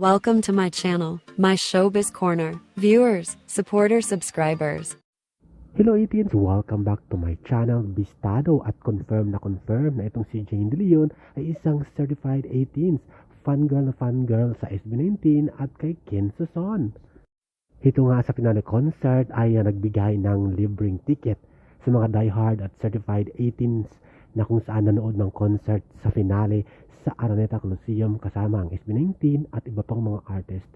Welcome to my channel, my showbiz corner. Viewers, supporters, subscribers. Hello 18s! Welcome back to my channel, Bistado at confirm na confirm na itong si Jane De Leon ay isang certified 18s fangirl na fangirl sa SB19 at kay Ken Suson. Ito nga sa finale concert ay nagbigay ng libreng ticket sa mga diehard at certified 18s na kung saan nanood ng concert sa finale sa Araneta Coliseum kasama ang SB19 at iba pang mga artist.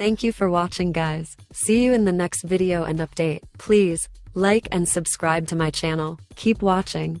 Thank you for watching guys. See you in the next video and update. Please, like and subscribe to my channel. Keep watching.